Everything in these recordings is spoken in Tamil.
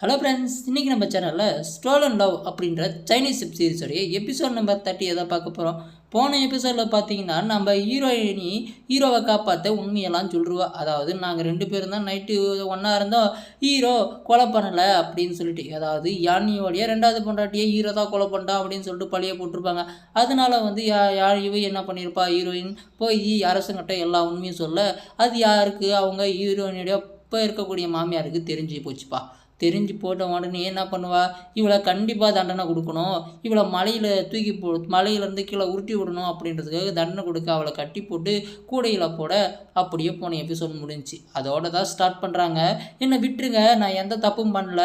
ஹலோ ஃப்ரெண்ட்ஸ் இன்றைக்கி நம்ம சேனலில் ஸ்டோலன் அண்ட் லவ் அப்படின்ற சைனீஸ் வெப் சீரிஸோடைய எபிசோட் நம்பர் தேர்ட்டி எதை பார்க்க போகிறோம் போன எபிசோடில் பார்த்தீங்கன்னா நம்ம ஹீரோயினி ஹீரோவை காப்பாற்ற உண்மையெல்லாம் சொல்லுவா அதாவது நாங்கள் ரெண்டு பேரும் தான் நைட்டு ஒன்றா இருந்தோம் ஹீரோ கொலை பண்ணலை அப்படின்னு சொல்லிட்டு. அதாவது யானியோடைய ரெண்டாவது பொண்டாட்டியே ஹீரோ தான் கொலை பண்ணிட்டான் அப்படின்னு சொல்லிட்டு பழிய போட்டிருப்பாங்க. அதனால வந்து யா யார் என்ன பண்ணியிருப்பா ஹீரோயின் போய் அரசங்கிட்ட எல்லா உண்மையும் சொல்ல அது யாருக்கு? அவங்க ஹீரோயினுடைய இப்போ இருக்கக்கூடிய மாமியாருக்கு தெரிஞ்சு போச்சுப்பா. தெரிஞ்சு போட்ட உடனே என்ன பண்ணுவா? இவளை கண்டிப்பாக தண்டனை கொடுக்கணும். இவளை மலையில் தூக்கி போ மலையிலேருந்து கீழே உருட்டி விடணும் அப்படின்றதுக்காக தண்டனை கொடுக்க அவளை கட்டி போட்டு கூடையில் போட அப்படியே போன எபிசோட் முடிஞ்சுச்சு. அதோட தான் ஸ்டார்ட் பண்ணுறாங்க என்னை விட்டுருங்க நான் எந்த தப்பும் பண்ணல.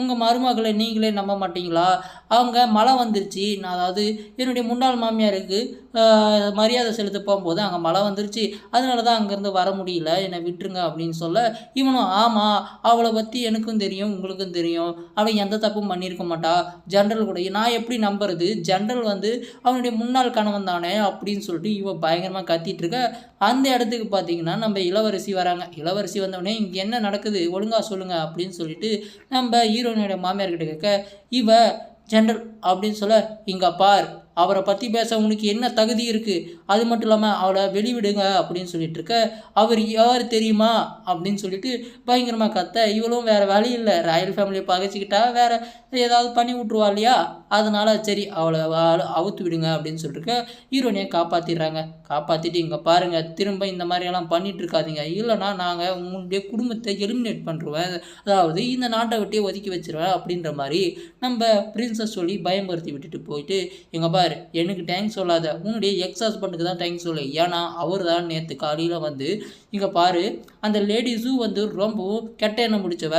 உங்கள் மருமகளை நீங்களே நம்ப மாட்டீங்களா? அவங்க மழை வந்துருச்சு. நான் அதாவது என்னுடைய முன்னாள் மாமியாருக்கு மரியாதை செலுத்த போகும்போது அங்கே மழை வந்துருச்சு. அதனால தான் அங்கேருந்து வர முடியல. என்னை விட்டுருங்க அப்படின்னு சொல்ல இவனும் ஆமாம் அவளை பற்றி எனக்கும் தெரியும் உங்களுக்கும் தெரியும். அவள் எந்த தப்பும் பண்ணியிருக்க மாட்டா. ஜென்ரல் கூட நான் எப்படி நம்புறது? ஜென்ரல் வந்து அவனுடைய முன்னாள் கணவன் தானே அப்படின்னு சொல்லிட்டு இவன் பயங்கரமாக கத்திட்டு இருக்க. அந்த இடத்துக்கு பார்த்தீங்கன்னா நம்ம இளவரசி வராங்க. இளவரசி வந்தவொடனே இங்கே என்ன நடக்குது? ஒழுங்காக சொல்லுங்க அப்படின்னு சொல்லிட்டு நம்ம ஹீரோயினுடைய மாமியார்கிட்ட கேட்க இவ ஜென்ரல் அப்படின்னு சொல்ல இங்கே பார். அவரை பற்றி பேச உனக்கு என்ன தகுதி இருக்குது அது மட்டும் இல்லாமல் அவளை வெளிவிடுங்க அப்படின்னு சொல்லிட்டு இருக்க அவர் யார் தெரியுமா? அப்படின்னு சொல்லிட்டு பயங்கரமாக கத்த இவளும் வேறு வழி இல்லை. ராயல் ஃபேமிலியை பகைச்சிக்கிட்டா வேறு ஏதாவது பண்ணி விட்ருவா இல்லையா? அதனால் சரி அவளை அவுத்து விடுங்க அப்படின்னு சொல்லிட்டு இருக்க ஹீரோனியை காப்பாற்றிடுறாங்க காப்பாற்றிட்டு இங்கே பாருங்கள் திரும்ப இந்த மாதிரியெல்லாம் பண்ணிட்டு இருக்காதீங்க இல்லைன்னா நாங்கள் உங்களுடைய குடும்பத்தை எலிமினேட் பண்ணுருவேன் அதாவது இந்த நாட்டை விட்டே ஒதுக்கி வச்சிருவேன் அப்படின்ற மாதிரி நம்ம பிரின்சஸ் சொல்லி பயம்படுத்தி விட்டுட்டு போயிட்டு எங்கள் பாரு எனக்கு டேங்க் சொல்லாத. உன்னுடைய எக்ஸ் ஹஸ்பண்டுக்கு தான் டேங்க் சொல்லு. ஏன்னா அவர் தான் நேற்று காலையில் வந்து இங்கே பாரு அந்த லேடிஸும் வந்து ரொம்ப கெட்ட எண்ணம் முடிச்சவ.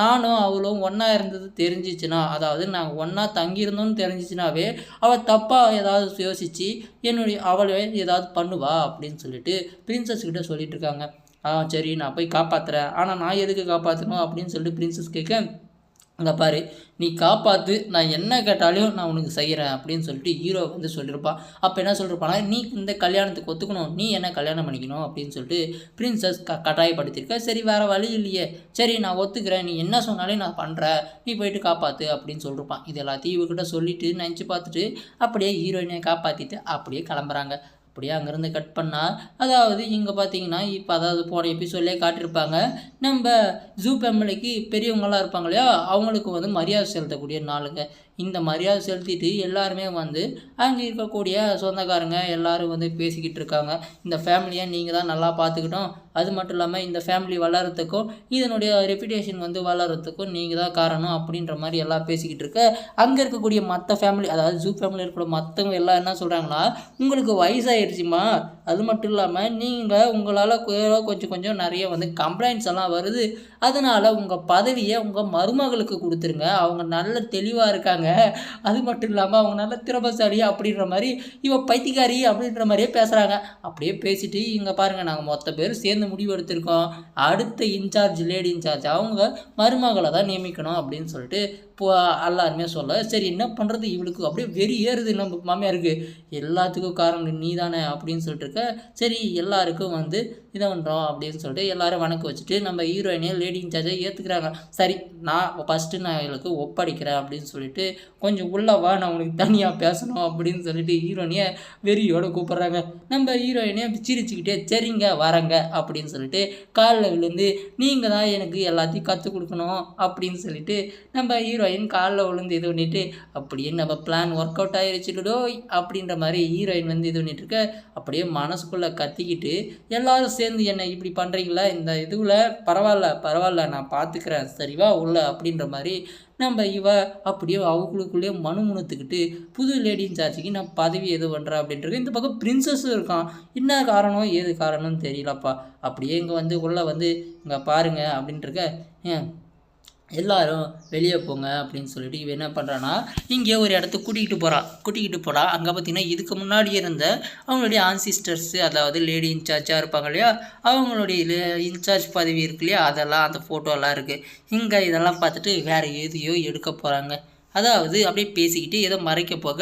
நானும் அவளும் ஒன்றா இருந்தது தெரிஞ்சிச்சுன்னா அதாவது நாங்கள் ஒன்றா தங்கியிருந்தோம்னு தெரிஞ்சிச்சுனாவே அவள் தப்பாக ஏதாவது யோசித்து என்னுடைய அவளை ஏதாவது பண்ணுவா அப்படின்னு சொல்லிட்டு பிரின்சஸ் கிட்ட சொல்லிட்டு இருக்காங்க. ஆ சரி நான் போய் காப்பாற்றுறேன் ஆனால் நான் எதுக்கு காப்பாற்றணும் அப்படின்னு சொல்லிட்டு பிரின்சஸ் கேட்க அங்கே பாரு நீ காப்பாற்று நான் என்ன கேட்டாலும் நான் உனக்கு செய்கிறேன் அப்படின்னு சொல்லிட்டு ஹீரோ வந்து சொல்லியிருப்பான் அப்போ என்ன சொல்லியிருப்பானா நீ இந்த கல்யாணத்துக்கு ஒத்துக்கணும் நீ என்ன கல்யாணம் பண்ணிக்கணும் அப்படின்னு சொல்லிட்டு பிரின்சஸ் க கட்டாயப்படுத்தியிருக்க. சரி வேறு வழி இல்லையே. சரி நான் ஒத்துக்கிறேன் நீ என்ன சொன்னாலே நான் பண்ணுறேன் நீ போயிட்டு காப்பாற்று அப்படின்னு சொல்லியிருப்பான் இது எல்லாத்தையும் இவகிட்ட சொல்லிட்டு நினச்சி பார்த்துட்டு அப்படியே ஹீரோயினை காப்பாற்றிட்டு அப்படியே கிளம்புறாங்க. அப்படியே அங்கேருந்து கட் பண்ணால் அதாவது இங்கே பார்த்தீங்கன்னா இப்போ அதாவது போன எபிசோட்லேயே காட்டியிருப்பாங்க நம்ம ஜூ ஃபேமிலிக்கு பெரியவங்களாம் இருப்பாங்க இல்லையா? அவங்களுக்கு வந்து மரியாதை செலுத்தக்கூடிய நாளுங்க. இந்த மரியாதை செலுத்திட்டு எல்லாருமே வந்து அங்கே இருக்கக்கூடிய சொந்தக்காரங்க எல்லாரும் வந்து பேசிக்கிட்டு இருக்காங்க. இந்த ஃபேமிலியை நீங்கள் தான் நல்லா பார்த்துக்கிட்டோம். அது மட்டும் இல்லாமல் இந்த ஃபேமிலி வளர்கிறதுக்கும் இதனுடைய ரெப்யூட்டேஷன் வந்து வளர்கிறதுக்கும் நீங்கள் தான் காரணம் அப்படின்ற மாதிரி எல்லாம் பேசிக்கிட்டு இருக்க. அங்கே இருக்கக்கூடிய மற்ற ஃபேமிலி அதாவது ஜூ ஃபேமிலி இருக்கிற மற்றவங்க எல்லாம் என்ன சொல்கிறாங்கன்னா உங்களுக்கு வயசாகிடுச்சுமா அது மட்டும் இல்லாமல் நீங்கள் உங்களால் கொஞ்சம் கொஞ்சம் நிறைய வந்து கம்ப்ளைண்ட்ஸ் எல்லாம் வருது. அதனால் உங்கள் பதவியை உங்கள் மருமகளுக்கு கொடுத்துருங்க. அவங்க நல்ல தெளிவாக இருக்காங்க. அது மட்டும் இல்லாமல் அவங்க நல்ல திறமசாலி அப்படின்ற மாதிரி இவ பைத்தியக்காரி அப்படின்ற மாதிரியே பேசுகிறாங்க அப்படியே பேசிட்டு இங்கே பாருங்கள் நாங்கள் மொத்த பேர் சேர்ந்து முடிவு எடுத்திருக்கோம். அடுத்த இன்சார்ஜ் லேடி இன்சார்ஜ் அவங்க மருமகளை தான் நியமிக்கணும் அப்படின்னு சொல்லிட்டு இப்போ எல்லாருமே சொல்ல. சரி என்ன பண்ணுறது இவளுக்கு? அப்படியே வெறி ஏறுது நம்ம மாமியாருக்கு. எல்லாத்துக்கும் காரணம் நீ தானே அப்படின்னு சொல்லிட்டு இருக்க சரி எல்லாருக்கும் வந்து இதை பண்ணுறோம் அப்படின்னு சொல்லிட்டு எல்லாரும் வணக்கம் வச்சுட்டு நம்ம ஹீரோயினே லேடி இன்சார்ஜை ஏற்றுக்கிறாங்க சரி நான் ஃபஸ்ட்டு நான் இவளுக்கு ஒப்படைக்கிறேன் அப்படின்னு சொல்லிட்டு கொஞ்சம் உள்ளே வா நான் உனக்கு தனியாக பேசணும் அப்படின்னு சொல்லிட்டு ஹீரோயினியை வெறியோடு கூப்பிட்றாங்க. நம்ம ஹீரோயினே சிரிச்சுக்கிட்டே சரிங்க வரேங்க அப்படின்னு சொல்லிட்டு காலில் விழுந்து நீங்கள் தான் எனக்கு எல்லாத்தையும் கற்றுக் கொடுக்கணும் அப்படின்னு சொல்லிட்டு நம்ம ஹீரோ ஹீரோயின் காலில் விழுந்து இது பண்ணிட்டு அப்படியே நம்ம பிளான் ஒர்க் அவுட் ஆகிருச்சுடோ அப்படின்ற மாதிரி ஹீரோயின் வந்து இது பண்ணிட்டு இருக்க அப்படியே மனசுக்குள்ளே கத்திக்கிட்டு எல்லோரும் சேர்ந்து என்னை இப்படி பண்ணுறீங்களா இந்த இதுவில் பரவாயில்ல பரவாயில்ல நான் பார்த்துக்கிறேன் சரிவா உள்ள அப்படின்ற மாதிரி நம்ம இவ அப்படியே அவங்களுக்குள்ளேயே மனுமுணுத்துக்கிட்டு புது லேடி இன்சார்ஜுக்கு நான் பதவி எது பண்ணுறேன் அப்படின்றது இந்த பக்கம் பிரின்சஸும் இருக்கான். என்ன காரணம்? ஏது காரணம்னு தெரியலப்பா. அப்படியே இங்கே வந்து உள்ளே வந்து இங்கே பாருங்கள் அப்படின்ட்டுருக்க ஏன்? எல்லாரும் வெளியே போங்க அப்படின்னு சொல்லிட்டு இவன் என்ன பண்ணுறான்னா இங்கே ஒரு இடத்துக்கு கூட்டிகிட்டு போகிறான் கூட்டிகிட்டு போகிறா அங்கே பார்த்தீங்கன்னா இதுக்கு முன்னாடி இருந்த அவங்களுடைய ஆன்சிஸ்டர்ஸு அதாவது லேடி இன்சார்ஜாக இருப்பாங்க இல்லையா? அவங்களுடைய இன்சார்ஜ் பதவி இருக்கு இல்லையா? அதெல்லாம் அந்த ஃபோட்டோலாம் இருக்குது இங்கே இதெல்லாம் பார்த்துட்டு வேறு எதையோ எடுக்க போகிறாங்க அதாவது அப்படியே பேசிக்கிட்டு ஏதோ மறைக்க போக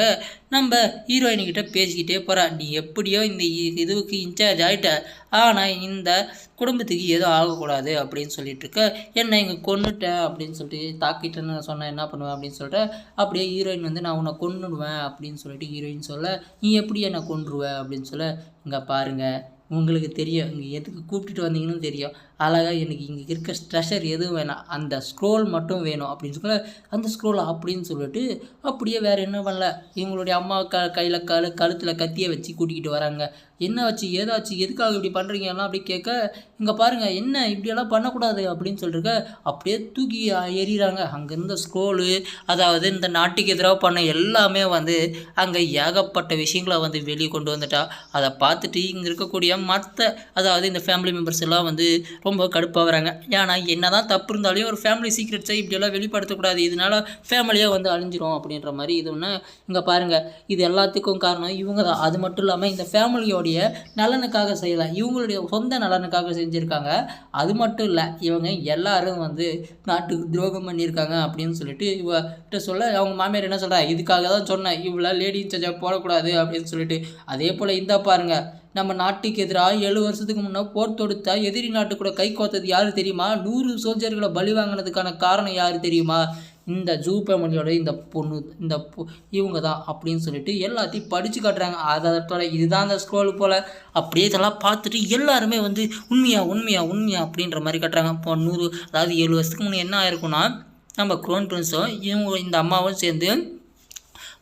நம்ம ஹீரோயின்கிட்ட பேசிக்கிட்டே போகிறா நீ எப்படியோ இந்த இ- இதுவுக்கு இன்சார்ஜ் ஆகிட்ட ஆனால் இந்த குடும்பத்துக்கு எதுவும் ஆகக்கூடாது அப்படின்னு சொல்லிட்டு இருக்க என்ன இங்கே கொன்னுட்டேன் அப்படின்னு சொல்லிட்டு தாக்கிட்டேன்னு சொன்னேன். என்ன பண்ணுவேன் அப்படின்னு சொல்லிட்டு அப்படியே ஹீரோயின் வந்து நான் உன்னை கொன்னுடுவேன் அப்படின்னு சொல்லிட்டு ஹீரோயின் சொல்ல. நீ எப்படி என்னை கொண்டுருவேன் அப்படின்னு சொல்ல. இங்கே பாருங்க. உங்களுக்கு தெரியும். இங்கே எதுக்கு கூப்பிட்டுட்டு வந்தீங்கன்னு தெரியும். அழகாக எனக்கு இங்கே இருக்க ஸ்ட்ரெஷர் எதுவும் வேணாம். அந்த ஸ்க்ரோல் மட்டும் வேணும் அப்படின்னு சொல்ல அந்த ஸ்க்ரோல் அப்படின்னு சொல்லிட்டு அப்படியே வேறு என்ன பண்ணல இவங்களுடைய அம்மா க கையில் கழு கழுத்தில் கத்தியை வச்சு கூட்டிக்கிட்டு வராங்க. என்ன வச்சு ஏதாச்சு எதுக்காக இப்படி பண்ணுறீங்க எல்லாம் அப்படி கேட்க இங்கே பாருங்கள் என்ன இப்படியெல்லாம் பண்ணக்கூடாது அப்படின்னு சொல்லிருக்க அப்படியே தூக்கி எறிகிறாங்க அங்கே இருந்த ஸ்க்ரோலு அதாவது இந்த நாட்டுக்கு எதிராக பண்ண எல்லாமே வந்து அங்கே ஏகப்பட்ட விஷயங்களை வந்து வெளியே கொண்டு வந்துட்டா. அதை பார்த்துட்டு இங்கே இருக்கக்கூடிய மற்ற அதாவது இந்த ஃபேமிலி மெம்பர்ஸ் எல்லாம் வந்து ரொம்ப கடுப்பாகிறாங்க ஏன்னா என்ன தான் தப்பு இருந்தாலும் ஒரு ஃபேமிலி சீக்ரெட்ஸை இப்படியெல்லாம் வெளிப்படுத்தக்கூடாது. இதனால் ஃபேமிலியாக வந்து அழிஞ்சிரும் அப்படின்ற மாதிரி இது ஒன்று இங்கே பாருங்கள் இது எல்லாத்துக்கும் காரணம் இவங்க தான் அது மட்டும் இல்லாமல் இந்த ஃபேமிலியோடைய நலனுக்காக செய்யலை. இவங்களுடைய சொந்த நலனுக்காக செஞ்சுருக்காங்க. அது மட்டும் இல்லை இவங்க எல்லாரும் வந்து நாட்டுக்கு துரோகம் பண்ணியிருக்காங்க அப்படின்னு சொல்லிட்டு இவகிட்ட சொல்ல அவங்க மாமியார் என்ன சொல்கிறா இதுக்காக தான் சொன்னேன். இவ்வளோ லேடி இன்சார்ஜாக போடக்கூடாது அப்படின்னு சொல்லிட்டு. அதே போல் இந்த பாருங்கள் நம்ம நாட்டுக்கு எதிராக ஏழு வருஷத்துக்கு முன்னே போர் தொடுத்த எதிரி நாட்டு கூட கை கோத்தது யார் தெரியுமா? நூறு சோல்ஜர்களை பலி வாங்கினதுக்கான காரணம் யாரு தெரியுமா? இந்த ஜூ இந்த பொண்ணு இந்த பொ- இவங்க தான் அப்படின்னு சொல்லிட்டு எல்லாத்தையும் படித்து காட்டுறாங்க. அதோட இதுதான் அந்த ஸ்க்ரோல் போல். அப்படியே இதெல்லாம் பார்த்துட்டு எல்லாருமே வந்து உண்மையா உண்மையா உண்மையா அப்படின்ற மாதிரி காட்டுறாங்க. இப்போ நூறு அதாவது ஏழு வருஷத்துக்கு முன்னே என்ன ஆயிருக்குன்னா நம்ம க்ரோன் பிரின்ஸும் இவங்க இந்த அம்மாவும் சேர்ந்து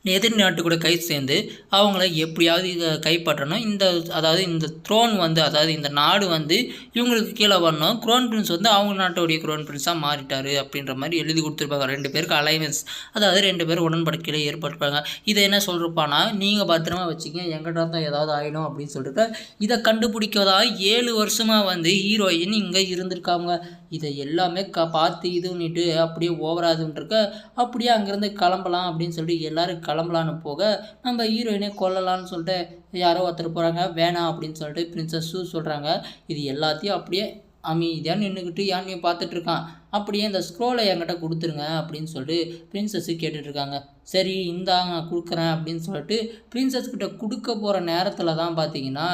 எதிர் நாட்டு கூட கை சேர்ந்து அவங்கள எப்படியாவது இதை கைப்பற்றணும். இந்த அதாவது இந்த த்ரோன் வந்து அதாவது இந்த நாடு வந்து இவங்களுக்கு கீழே வரணும். க்ரோன் பிரின்ஸ் வந்து அவங்க நாட்டோடைய க்ரோன் பிரின்ஸாக மாறிட்டார் அப்படின்ற மாதிரி எழுதி கொடுத்துருப்பாங்க. ரெண்டு பேருக்கு அலைவன்ஸ் அதாவது ரெண்டு பேரும் உடன்படிக்கையில் ஏற்பட்டிருப்பாங்க. இதை என்ன சொல்கிறப்பானா நீங்கள் பத்திரமா வச்சுங்க எங்கிட்ட தான் ஏதாவது ஆகிடும் அப்படின்னு சொல்லிட்டு இதை கண்டுபிடிக்கதாக ஏழு வருஷமாக வந்து ஹீரோயின் இங்கே இருந்திருக்காங்க. இதை எல்லாமே க பார்த்து இது பண்ணிட்டு அப்படியே ஓவராதுன்ட்டுருக்க அப்படியே அங்கேருந்து கிளம்பலாம் அப்படின்னு சொல்லிட்டு எல்லோரும் கிளம்பலான்னு போக நம்ம ஹீரோயினே கொல்லலாம்னு சொல்லிட்டு யாரோ ஒருத்தர் போகிறாங்க வேணாம் அப்படின்னு சொல்லிட்டு பிரின்சஸ்ஸு சொல்கிறாங்க இது எல்லாத்தையும் அப்படியே அமைதியாக நின்றுக்கிட்டு யானையும் பார்த்துட்ருக்கான் அப்படியே இந்த ஸ்க்ரோலை என்கிட்ட கொடுத்துருங்க அப்படின்னு சொல்லிட்டு பிரின்சஸ்ஸு கேட்டுட்ருக்காங்க சரி இந்தாங்க நான் கொடுக்குறேன் அப்படின்னு சொல்லிட்டு பிரின்சஸ் கிட்ட கொடுக்க போகிற நேரத்தில் தான் பார்த்தீங்கன்னா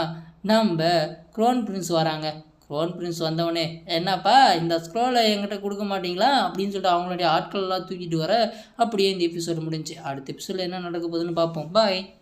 நம்ம க்ரோன் பிரின்ஸ் வராங்க. க்ரோன் பிரின்ஸ் வந்தவொடனே என்னப்பா இந்த ஸ்க்ரோலை என்கிட்ட கொடுக்க மாட்டிங்களா? அப்படின்னு சொல்லிட்டு அவங்களுடைய ஆட்கள் எல்லாம் தூக்கிட்டு வர அப்படியே இந்த எபிசோடு முடிஞ்சு. அடுத்த எபிசோடில் என்ன நடக்க போகுதுன்னு பார்ப்போம். பாய்